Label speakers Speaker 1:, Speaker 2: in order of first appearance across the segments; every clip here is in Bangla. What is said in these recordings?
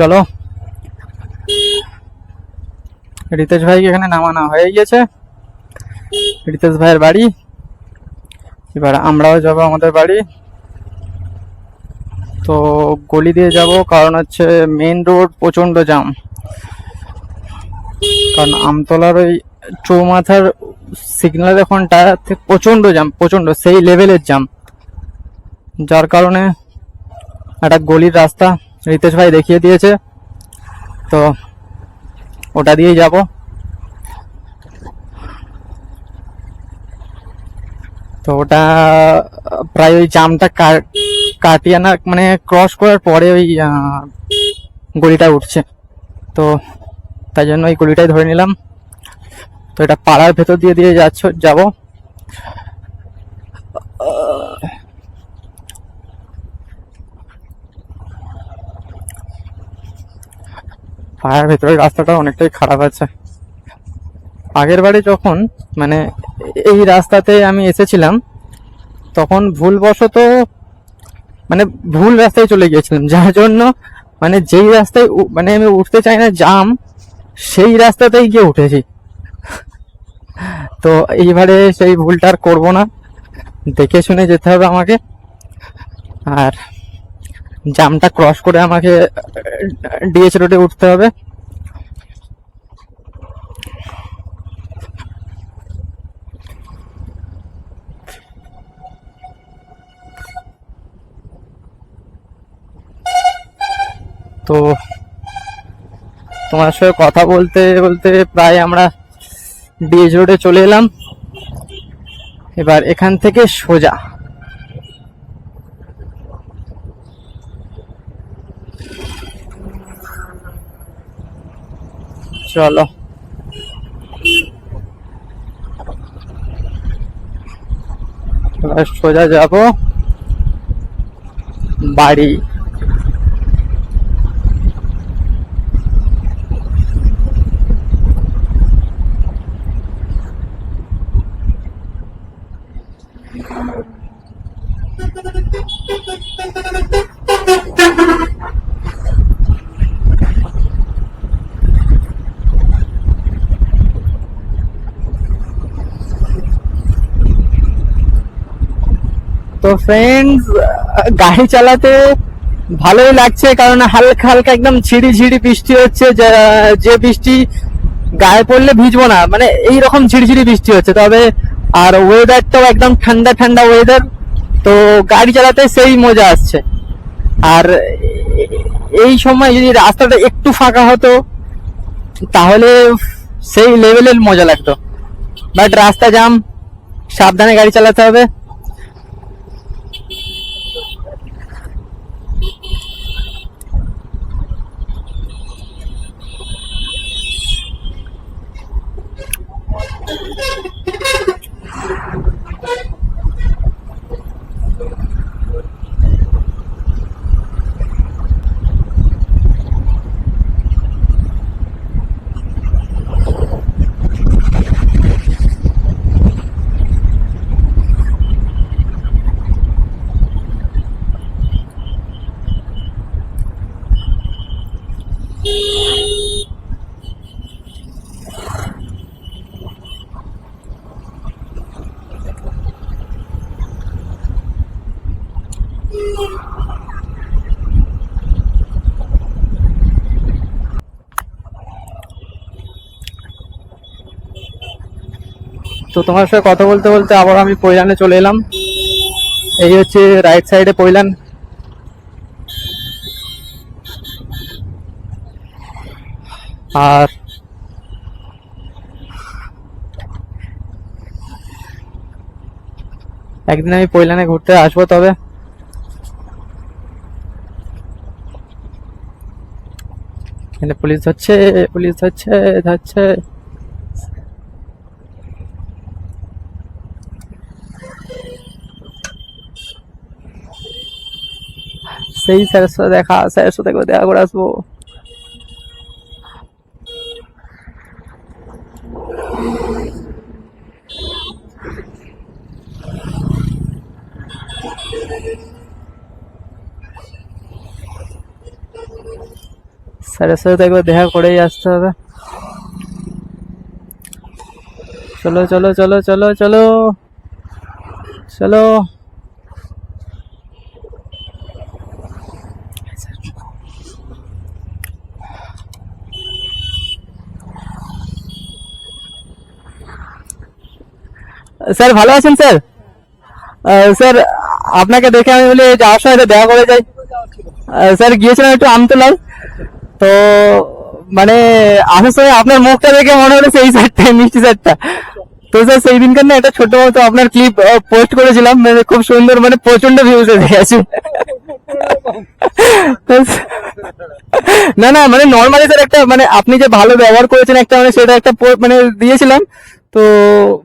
Speaker 1: চলো। রিতেশ ভাইকে এখানে নামানো হয়ে গিয়েছে। রিতেশ ভাইয়ের বাড়ি। এবার আমরাও যাব আমাদের বাড়ি। তো গলি দিয়ে যাব, কারণ হচ্ছে মেন রোড প্রচণ্ড জাম কারণ আমতলার ওই চৌমাথার সিগন্যাল এখনটা প্রচণ্ড জাম প্রচণ্ড সেই লেভেলের জাম যার কারণে একটা গলির রাস্তা রিতেশ ভাই দেখিয়ে দিয়েছে। তো ওটা দিয়েই যাব। তো ওটা প্রায় ওই জামটা কাটিয়ে না মানে ক্রস করার পরে ওই গলিটা উঠছে। তো তাই জন্য ওই গলিটাই ধরে নিলাম। তো এটা পাড়ার ভেতর দিয়ে দিয়ে যাচ্ছ যাব। পাড়ার ভেতরের রাস্তাটা অনেকটাই খারাপ আছে। আগের বারে যখন মানে এই রাস্তাতে আমি এসেছিলাম, তখন ভুলবশত মানে ভুল রাস্তায় চলে গিয়েছিলাম। যার জন্য মানে যেই রাস্তায় মানে আমি উঠতে চাই না জাম, সেই রাস্তাতেই গিয়ে উঠেছি। তো এইবারে সেই ভুলটা আর করব না। দেখে শুনে যেতে হবে আমাকে। আর জামটা ক্রস করে আমাকে ডিএচ রোডে উঠতে হবে। তো তোমার সঙ্গে কথা বলতে বলতে প্রায় আমরা ডিএচ রোডে চলে এলাম। এবার এখান থেকে সোজা। চলো সোজা যাব। বাড়ি। তো ফ্রেন্ডস গাড়ি চালাতে ভালোই লাগছে, কারণ হালকা হালকা একদম ঝিড়ি ঝিড়ি বৃষ্টি হচ্ছে, যা- বৃষ্টি গায়ে পড়লে ভিজবো না মানে এই রকম ঝিড়িঝিড়ি বৃষ্টি হচ্ছে। তবে আর ওয়েদারটাও একদম ঠান্ডা ঠান্ডা ওয়েদার তো গাড়ি চালাতে সেই মজা আসছে। আর এই সময় যদি রাস্তাটা একটু ফাঁকা হতো, তাহলে সেই লেভেলের মজা লাগতো। বাট রাস্তা জাম সাবধানে গাড়ি চালাতে হবে। তোমার সাথে কথা বলতে বলতে আবার আমি পৈলানে চলে এলাম। এই হচ্ছে রাইট সাইডে পৈলান। আর একদিন আমি পৈলানে ঘুরতে আসব তবে। এখানে পুলিশ ধরছে পুলিশ ধরছে ধরছে। সেই স্যারের সাথে দেখা, স্যারের সাথে দেখা করে আসব। স্যারের সাথে একবার দেখা করেই আসতে হবে। চলো চলো চলো চলো চলো চলো। স্যার, ভালো আছেন স্যার? স্যার, আপনাকে দেখে আমি বলি যাওয়ার সময় দেখা করে যাই। স্যার, গিয়েছিলাম একটু আমতলায়। তো মানে আসার সময় আপনার মুখটা দেখে মনে হলো সেই স্যারটা মিষ্টি স্যারটা। তো স্যার, সেই দিনকার না একটা ছোট মতো আপনার ক্লিপ পোস্ট করেছিলাম। মানে খুব সুন্দর মানে প্রচণ্ড ভিউজ এসে গেছে না না মানে নর্মালি স্যার একটা মানে আপনি যে ভালো ব্যবহার করেছেন, একটা মানে সেটা একটা মানে দিয়েছিলাম। তো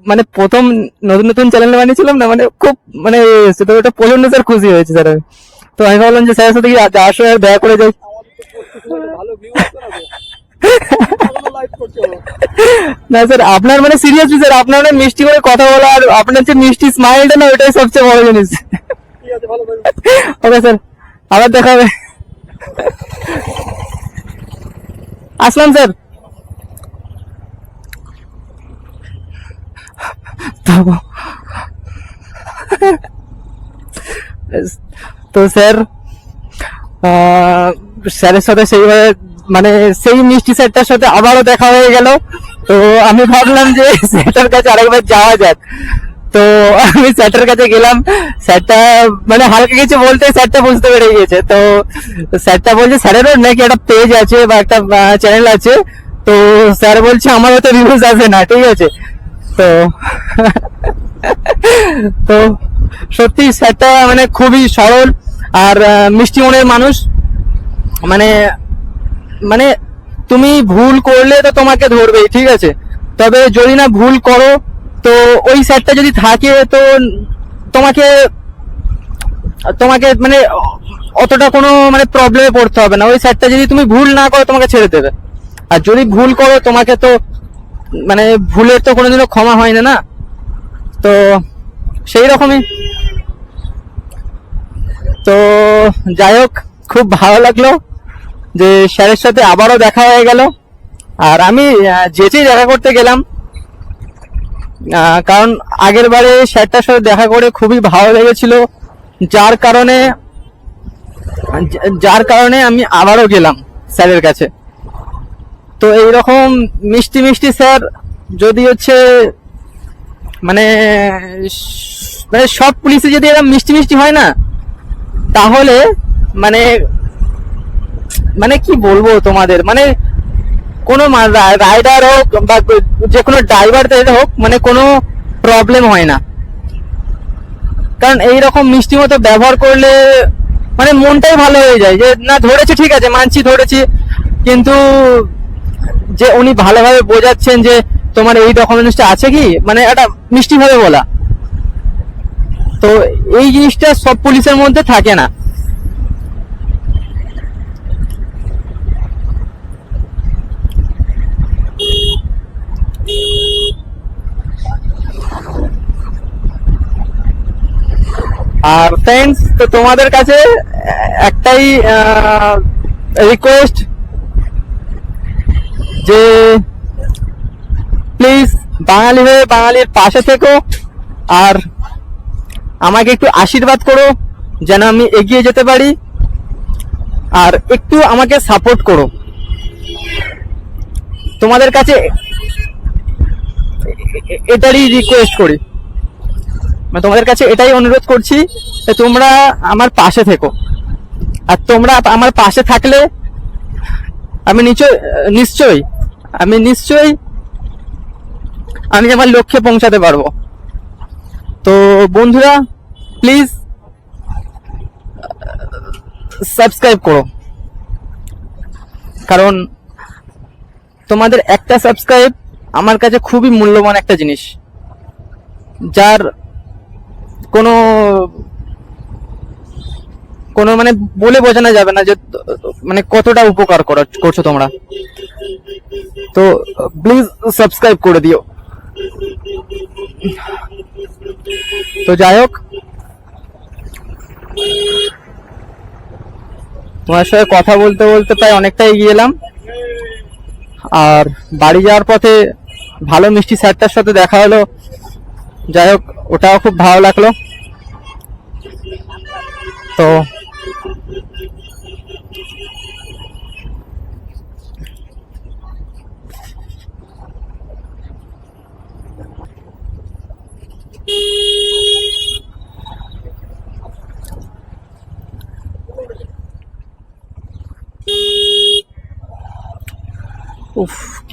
Speaker 1: মানে প্রথম নতুন নতুন চ্যানেল বানিয়েছিলাম না মানে খুব মানে সেটা ওটা প্রচণ্ড স্যার খুশি হয়েছে স্যার আমি। তো আমি ভাবলাম যে স্যারের সাথে কি যাওয়ার সময় দেখা করে যাই।
Speaker 2: না
Speaker 1: স্যার আপনার মানে সিরিয়াসলি স্যার আপনার মানে মিষ্টি করে কথা বলা আর আপনার যে মিষ্টি স্মাইলটা না ওটাই সবচেয়ে বড় জিনিস। ওকে স্যার আবার দেখা হবে। আসলাম স্যার তো তো স্যার স্যারের সাথে সেইভাবে মানে সেই মিষ্টি স্যারটার সাথে আবারও দেখা হয়ে গেল। তো আমি ভাবলাম যে স্যারটার কাছে আরেকবার যাওয়া যাক। তো আমি স্যারটার কাছে গেলাম। স্যারটা মানে হালকা কিছু বলতে স্যারটা বুঝতে পেরে গিয়েছে। তো স্যারটা বলছে, স্যারেরও নাকি একটা পেজ আছে বা একটা চ্যানেল আছে। তো স্যার বলছে, আমারও তো রিভিউজ আছে না। ঠিক আছে। তো তো সত্যি স্যারটা মানে খুবই সরল আর মিষ্টি মনের মানুষ। মানে মানে তুমি ভুল করলে তো তোমাকে ধরবেই, ঠিক আছে? তবে যদি না ভুল করো, তো ওই স্যারটা যদি থাকে, তো তোমাকে তোমাকে মানে অতটা কোনো মানে প্রবলেমে পড়তে হবে না। ওই স্যারটা যদি তুমি ভুল না করো, তোমাকে ছেড়ে দেবে। আর যদি ভুল করো, তোমাকে তো মানে ভুলের তো কোনোদিনও ক্ষমা হয় না? না তো সেই রকমই। তো যাই হোক, খুব ভালো লাগল যে স্যারের সাথে আবারও দেখা হয়ে গেল। আর আমি যেচেই দেখা করতে গেলাম কারণ আগের বারে স্যারটার সাথে দেখা করে খুবই ভালো লেগেছিল। যার কারণে যার কারণে আমি আবারও গেলাম স্যারের কাছে। তো এইরকম মিষ্টি মিষ্টি স্যার, যদি হচ্ছে মানে মানে সব পুলিশে যদি এরকম মিষ্টি মিষ্টি হয় না, তাহলে মানে মানে কি বলব তোমাদের? মানে কোনো রাইডার হোক বা যে কোনো ড্রাইভার হোক মানে কোনো প্রবলেম হয় না। কারণ এইরকম মিষ্টি মতো ব্যবহার করলে মানে মনটাই ভালো হয়ে যায় যে, না, ধরেছে ঠিক আছে, মানছি, ধরেছি। কিন্তু যে উনি ভালোভাবে বোঝাচ্ছেন যে তোমার এই ডকুমেন্টসটা আছে কি? মানে একটা মিষ্টি ভাবে বলা। তো এই জিনিসটা সব পুলিশের মধ্যে থাকে না। আর ফ্রেন্ডস তো তোমাদের কাছে একটাই রিকোয়েস্ট যে প্লিজ বাঙালি হয়ে বাঙালির পাশে থেকো, আর আমাকে একটু আশীর্বাদ করো, যেন আমি এগিয়ে যেতে পারি, আর একটু আমাকে সাপোর্ট করো। তোমাদের কাছে এটারই রিকোয়েস্ট করি। মানে তোমাদের কাছে এটাই অনুরোধ করছি যে তোমরা আমার পাশে থেকো। আর তোমরা আমার পাশে থাকলে আমি নিশ্চয়, নিশ্চয়ই আমি নিশ্চয়ই, আমি আমার লক্ষ্যে পৌঁছাতে পারব। তো বন্ধুরা প্লিজ সাবস্ক্রাইব করো। কারণ তোমাদের একটা সাবস্ক্রাইব আমার কাছে খুবই মূল্যবান একটা জিনিস। যার কোনো কোনো মানে বলে বোঝানো যাবে না যে মানে কতটা উপকার করছ তোমরা। তো প্লিজ সাবস্ক্রাইব করে দিও। তো যাই হোক। তোমার সাথে কথা বলতে বলতে প্রায় অনেকটাই এগিয়ে এলাম। আর বাড়ি যাওয়ার পথে ভালো মিষ্টি স্যারটার সাথে দেখা হলো। যাই হোক, ওটাও খুব ভালো লাগল। তো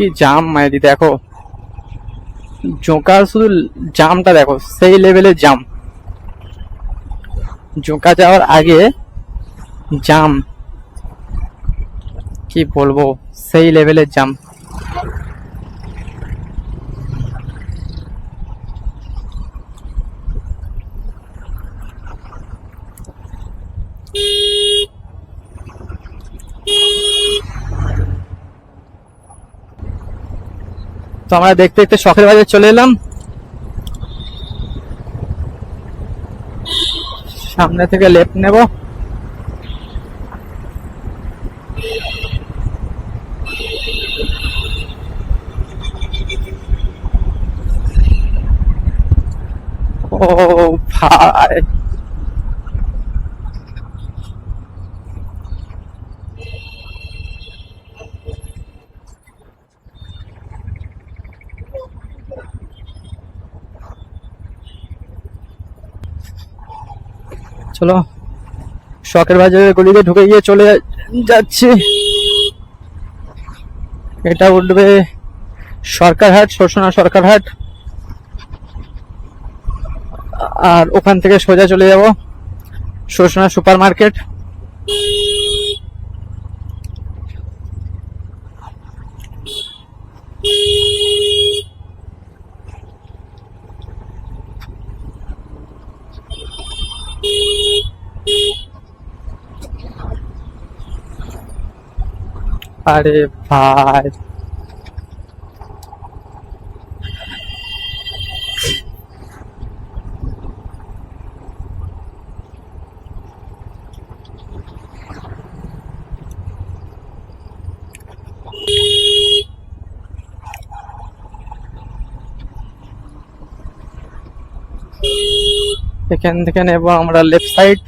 Speaker 1: কি জাম মাইরি দেখো, জোকার শুধু জামটা দেখো, সেই লেভেলের জাম জোকা যাওয়ার আগে জাম কি বলব, সেই লেভেলের জাম তো আমরা দেখতে দেখতে শখের বাজার চলে এলাম। সামনে থেকে লেফট নেব। ও ভাই চলো শখের বাজারের গলিতে ঢুকে গিয়ে চলে যাচ্ছি। এটা উঠবে সরকারহাট শোষণা সরকারহাট। আর ওখান থেকে সোজা চলে যাব শোষণা সুপার মার্কেট আরে ভাই। এখান থেকে নেব আমরা লেফট সাইড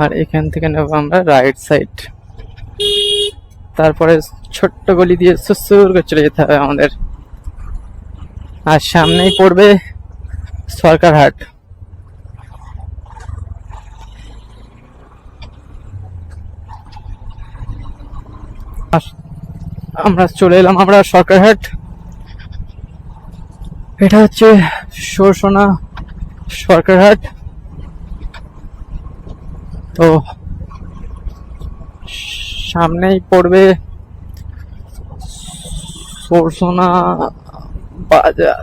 Speaker 1: আর এখান থেকে নেব আমরা রাইট সাইড তারপরে ছোট্ট গলি দিয়ে সুসুর করে চলে যেতে হবে আমাদের। আর সামনেই পড়বে সরকারহাট। আমরা চলে এলাম আমরা সরকারহাট। এটা হচ্ছে শোষণা সরকারহাট। তো সামনেই পড়বে সরসোনা বাজার।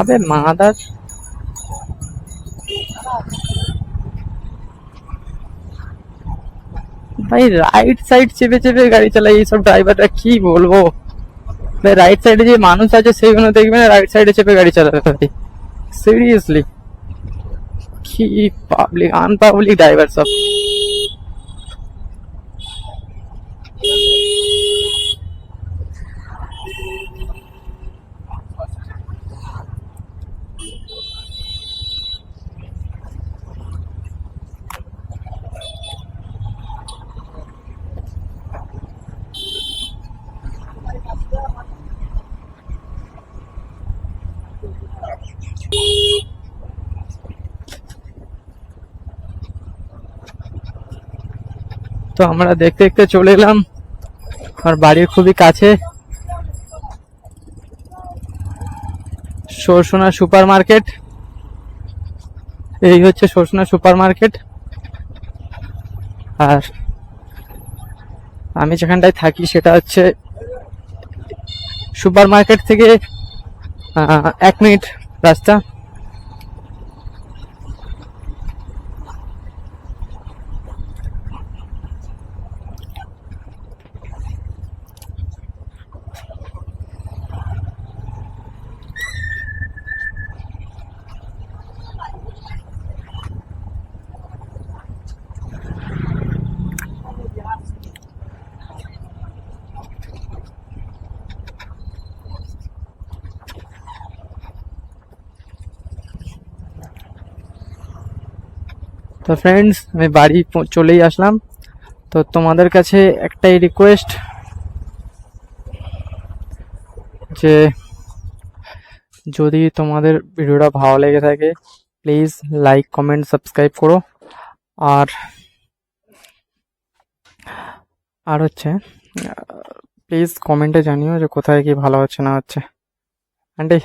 Speaker 1: আবে মাদার ভাই রাইট সাইড চেপে চেপে গাড়ি চালাই, এইসব ড্রাইভাররা কি বলব? ভাই রাইট সাইডে যে মানুষ আছে সেইগুলো দেখবে না রাইট সাইডে চেপে গাড়ি চালাতে ভাই। সিরিয়াসলি কি পাবলিক আনপাবলিক ড্রাইভার সব। তো আমরা দেখতে দেখতে চলে এলাম। আর বাড়ির খুবই কাছে। সরসোনা সুপার মার্কেট এই হচ্ছে সসনা সুপার মার্কেট আর আমি যেখানটায় থাকি সেটা হচ্ছে সুপার মার্কেট থেকে এক মিনিট রাস্তা। তো ফ্রেন্ডস আমি বাড়ি চলেই আসলাম। তো তোমাদের কাছে একটাই রিকোয়েস্ট যে যদি তোমাদের ভিডিওটা ভালো লেগে থাকে প্লিজ লাইক কমেন্ট সাবস্ক্রাইব করো। আর আর হচ্ছে প্লিজ কমেন্টে জানিও যে কোথায় কি ভালো হচ্ছে না হচ্ছে। আন্টি